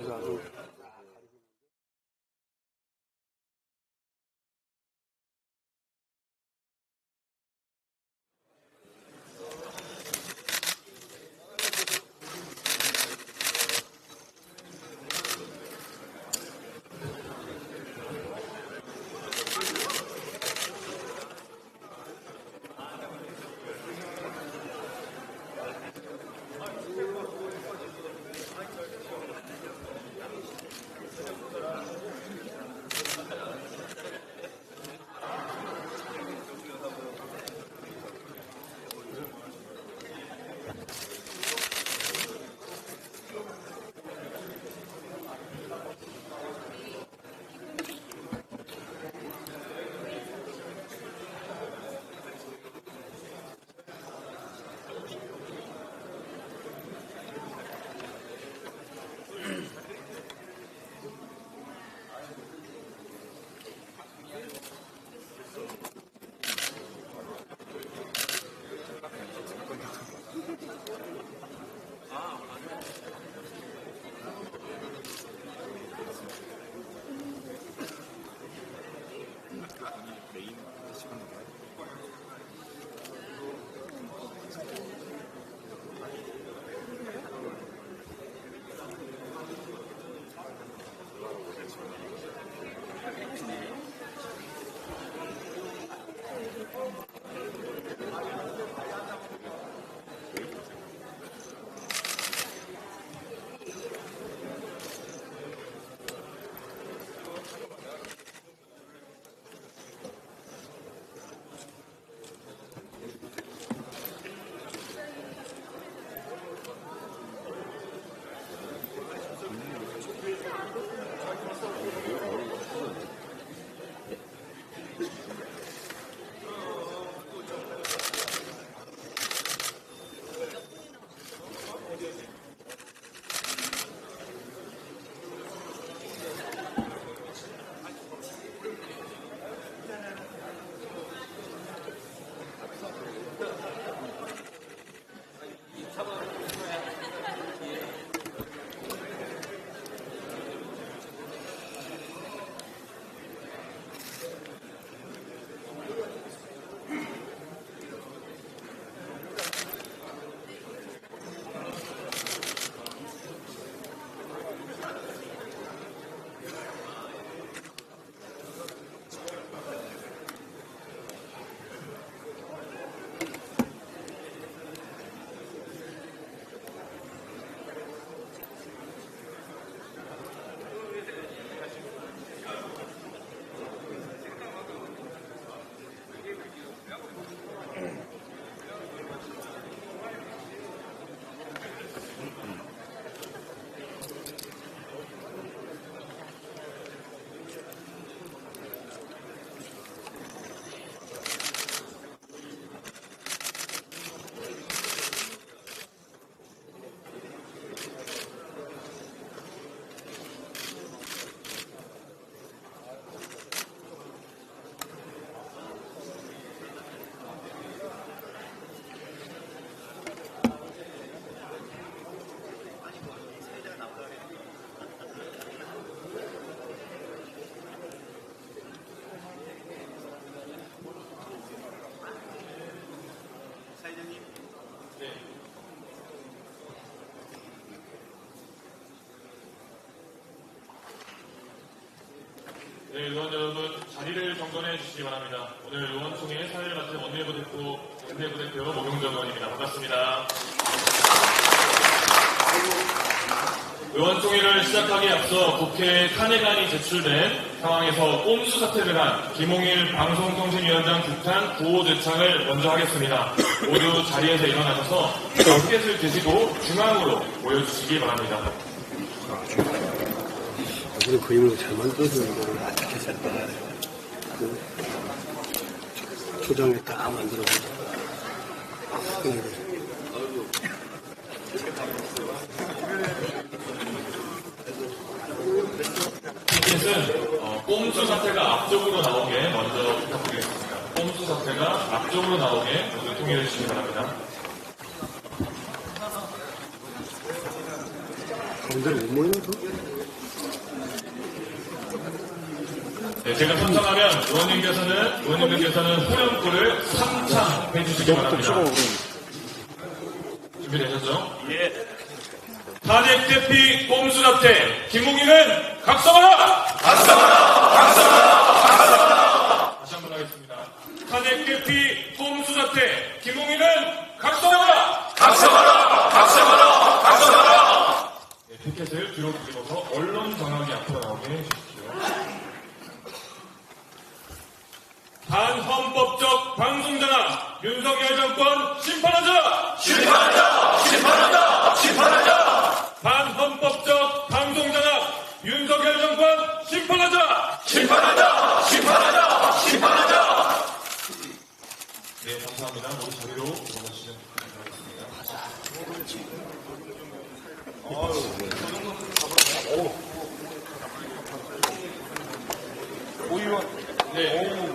Enggak. 네, 의원 여러분 자리를 정돈해 주시기 바랍니다. 오늘 의원 총회 사회를 맡은 원내부 대표, 원내부 대표 목용정 의원입니다. 반갑습니다. 의원 총회를 시작하기에 앞서 국회에 탄핵안이 제출된 상황에서 꼼수 사퇴를 한 김홍일 방송통신위원장 규탄 구호 제창을 먼저 하겠습니다. 모두 자리에서 일어나셔서 티켓을 드시고 중앙으로 모여주시기 바랍니다. 우리 그림을 잘 만들어서 이거를 어떻게 했다. 그 초장에 딱 만들어서. 꼼수 사태가 앞쪽으로 나오게 먼저 부탁드리겠습니다. 꼼수 사태가 앞쪽으로 나오게 모두 통일해 주시기 바랍니다. 가운데를 못 모여서? 네, 제가 선정하면 의원님께서는 의원님께서는 후렴구를 3창 해주시기 바랍니다. 준비되셨죠? 예. 탄핵 대피 꼼수 사태 김웅기는 각성하라! 각성하라! 각성하라! 각성하라! 다시 한번 하겠습니다. 탄핵 대피 꼼수 사태 김웅기는 각성하라! 각성하라! 각성하라! 각성하라! 네, 피켓을 뒤로 뒤집어서 언론 정확히 앞으로 나오게 해주십시오. 반헌법적 방송장악 윤석열 정권 심판하자! 반헌법적 방송장악 윤석열 정권 심판하자! 심판하자! 심판하자! 심판하자! 네, 감사합니다. 모두 자리로 돌아가시면 바라겠습니다. 네.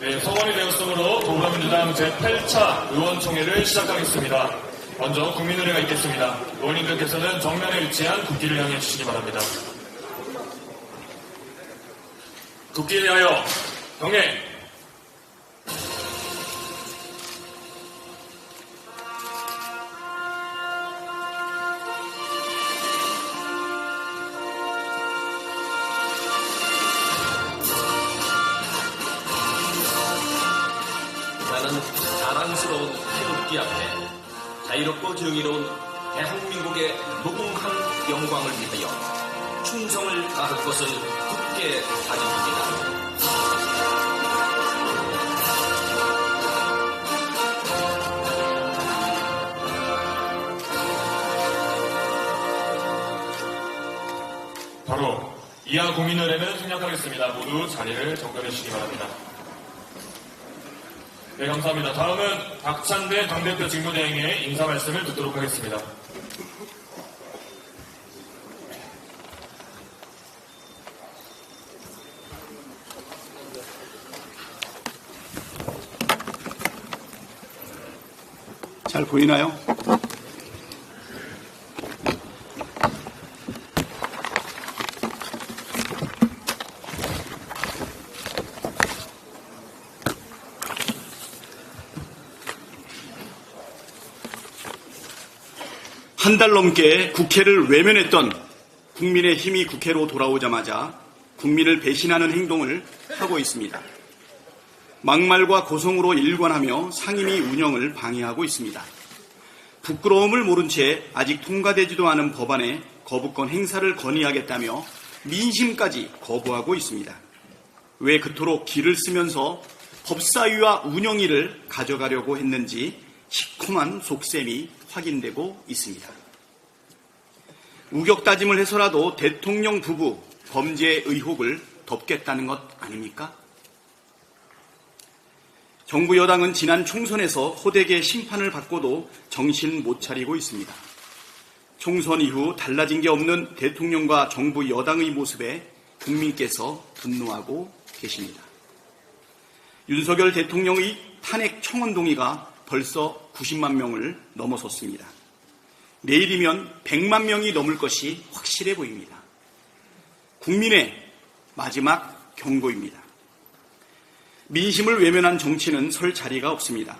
네, 성원이 되었으므로 더불어민주당 제8차 의원총회를 시작하겠습니다. 먼저 국민의회가 있겠습니다. 의원님들께서는 정면에 위치한 국기를 향해 주시기 바랍니다. 국기에 대하여 경례! 충성을 다할 것을 굳게 다짐합니다. 바로 이하 국민의회는 생략하겠습니다. 모두 자리를 정돈해 주시기 바랍니다. 네, 감사합니다. 다음은 박찬대 당대표 직무대행의 인사 말씀을 듣도록 하겠습니다. 잘 보이나요? 한 달 넘게 국회를 외면했던 국민의 힘이 국회로 돌아오자마자 국민을 배신하는 행동을 하고 있습니다. 막말과 고성으로 일관하며 상임위 운영을 방해하고 있습니다. 부끄러움을 모른 채 아직 통과되지도 않은 법안에 거부권 행사를 건의하겠다며 민심까지 거부하고 있습니다. 왜 그토록 길을 쓰면서 법사위와 운영위를 가져가려고 했는지 시커먼 속셈이 확인되고 있습니다. 우격다짐을 해서라도 대통령 부부 범죄 의혹을 덮겠다는 것 아닙니까? 정부 여당은 지난 총선에서 호되게 심판을 받고도 정신 못 차리고 있습니다. 총선 이후 달라진 게 없는 대통령과 정부 여당의 모습에 국민께서 분노하고 계십니다. 윤석열 대통령의 탄핵 청원 동의가 벌써 90만 명을 넘어섰습니다. 내일이면 100만 명이 넘을 것이 확실해 보입니다. 국민의 마지막 경고입니다. 민심을 외면한 정치는 설 자리가 없습니다.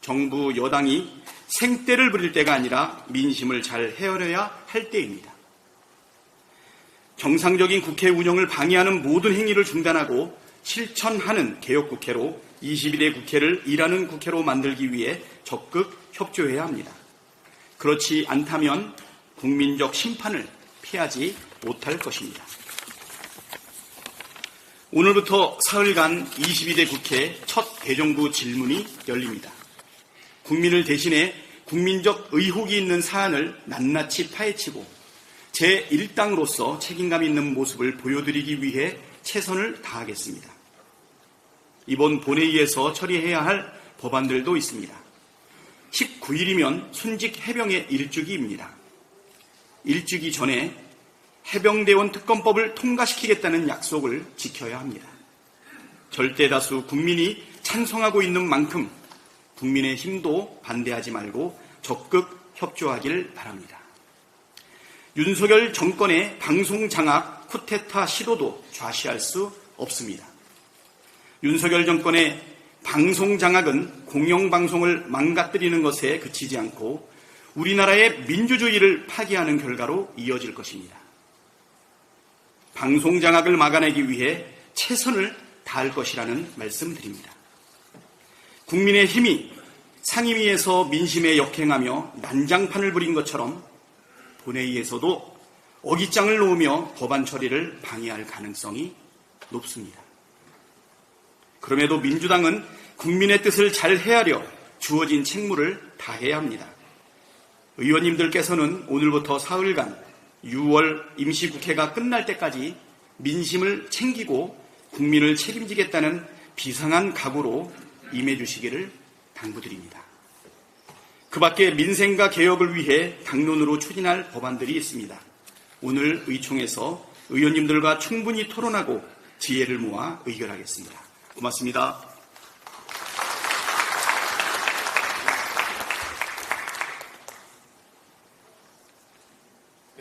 정부 여당이 생떼를 부릴 때가 아니라 민심을 잘 헤아려야 할 때입니다. 정상적인 국회 운영을 방해하는 모든 행위를 중단하고 실천하는 개혁국회로 21대 국회를 일하는 국회로 만들기 위해 적극 협조해야 합니다. 그렇지 않다면 국민적 심판을 피하지 못할 것입니다. 오늘부터 사흘간 22대 국회 첫 대정부 질문이 열립니다. 국민을 대신해 국민적 의혹이 있는 사안을 낱낱이 파헤치고 제1당으로서 책임감 있는 모습을 보여드리기 위해 최선을 다하겠습니다. 이번 본회의에서 처리해야 할 법안들도 있습니다. 19일이면 순직 해병의 일주기입니다. 일주기 전에 해병대원 특검법을 통과시키겠다는 약속을 지켜야 합니다. 절대 다수 국민이 찬성하고 있는 만큼 국민의 힘도 반대하지 말고 적극 협조하길 바랍니다. 윤석열 정권의 방송 장악 쿠데타 시도도 좌시할 수 없습니다. 윤석열 정권의 방송 장악은 공영방송을 망가뜨리는 것에 그치지 않고 우리나라의 민주주의를 파괴하는 결과로 이어질 것입니다. 방송 장악을 막아내기 위해 최선을 다할 것이라는 말씀드립니다. 국민의 힘이 상임위에서 민심에 역행하며 난장판을 부린 것처럼 본회의에서도 어깃장을 놓으며 법안 처리를 방해할 가능성이 높습니다. 그럼에도 민주당은 국민의 뜻을 잘 헤아려 주어진 책무를 다해야 합니다. 의원님들께서는 오늘부터 사흘간 6월 임시국회가 끝날 때까지 민심을 챙기고 국민을 책임지겠다는 비상한 각오로 임해 주시기를 당부드립니다. 그 밖에 민생과 개혁을 위해 당론으로 추진할 법안들이 있습니다. 오늘 의총에서 의원님들과 충분히 토론하고 지혜를 모아 의결하겠습니다. 고맙습니다.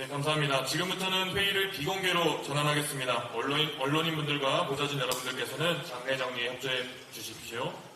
감사합니다. 지금부터는 회의를 비공개로 전환하겠습니다. 언론인, 언론인분들과 보좌진 여러분들께서는 장례 정리에 협조해 주십시오.